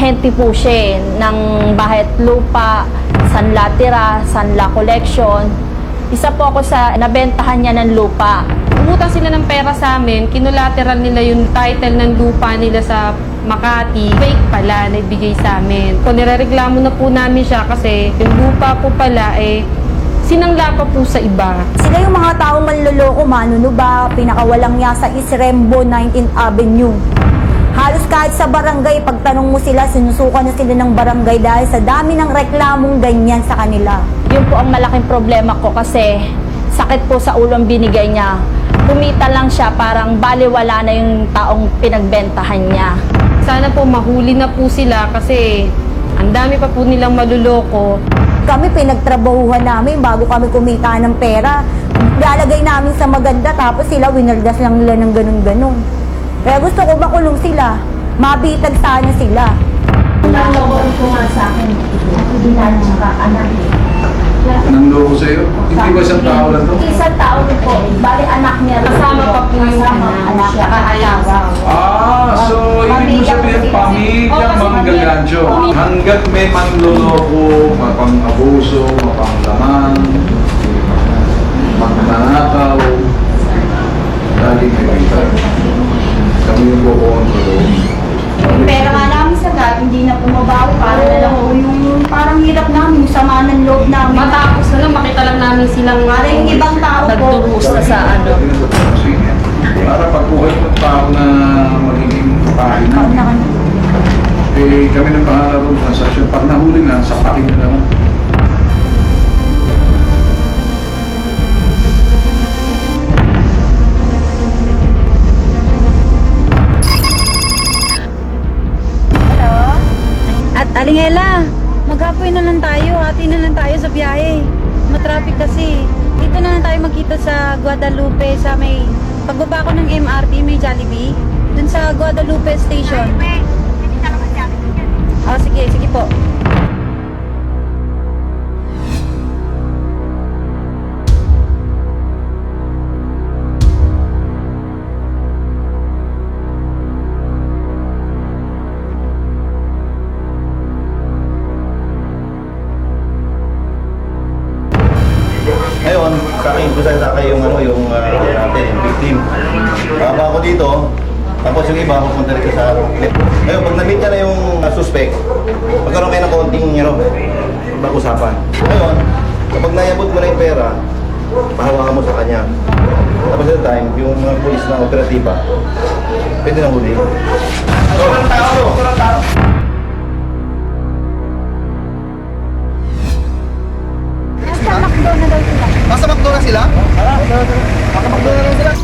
ahente po siya eh, ng bahay at lupa, Sanla Tira, Sanla Collection. Isa po ako sa nabentahan niya ng lupa. Umutang sila ng pera sa amin, kinulateral nila yung title ng lupa nila sa Makati. Fake pala na ibigay sa amin. Kung nirereklamo na po namin siya kasi yung lupa po pala eh sinangla pa po sa iba. Sila yung mga taong manloloko, manunuba, pinakawalang niya sa Isrembo 19th Avenue. Halos kahit sa barangay, pagtanong mo sila, sinusuka na sila ng barangay dahil sa dami ng reklamong ganyan sa kanila. Yun po ang malaking problema ko kasi sakit po sa ulo ang binigay niya. Kumita lang siya, parang baliwala na yung taong pinagbentahan niya. Sana po mahuli na po sila kasi ang dami pa po nilang maluloko. Kami pinagtrabahuhan namin bago kami kumita ng pera. Lalagay namin sa maganda tapos sila winaldas lang nila ng ganun-ganun. Kaya gusto ko makulong sila. Mabitag sana sila. Nalawal ko nga sa akin, hindi na mga anak. Nanloko sa'yo? Hindi ba isang tao lang to? Isang tao din po, bali anak niya. Kasama pa po yung anak, siya, asawa. Ah, so ibig mo sabihin pamilyang Oo, kasi manggagancho. pamilya- Hanggat may manloloko, mapang-abuso, mapanglaman, magnanakaw, sa ano. Para pagkuhay ng tao na magiging kapahin namin. Eh, kami ng bahala ron sa transaction. Pag nahuli na, sapakin na naman. At Alingela, maghapoy na lang tayo, hati na lang tayo sa biyahe. Matraffic kasi. Dito na lang tayo magkita sa Guadalupe sa may pagbaba ko ng MRT may Jollibee. Dun sa Guadalupe Station. Ah, sige, sige po. Dito, tapos yung iba, pupunta rin sa left. Ngayon, pag na-meet na yung uh, suspect, magkaroon kayo ng konting, you know, pag-usapan. Ngayon, kapag nayabot mo na yung pera, pahawakan mo sa kanya. Tapos at the time, yung mga pulis na operatiba, pwede na huli. So, tao! Nasa McDo na sila? Nasa McDo na sila? Dito ka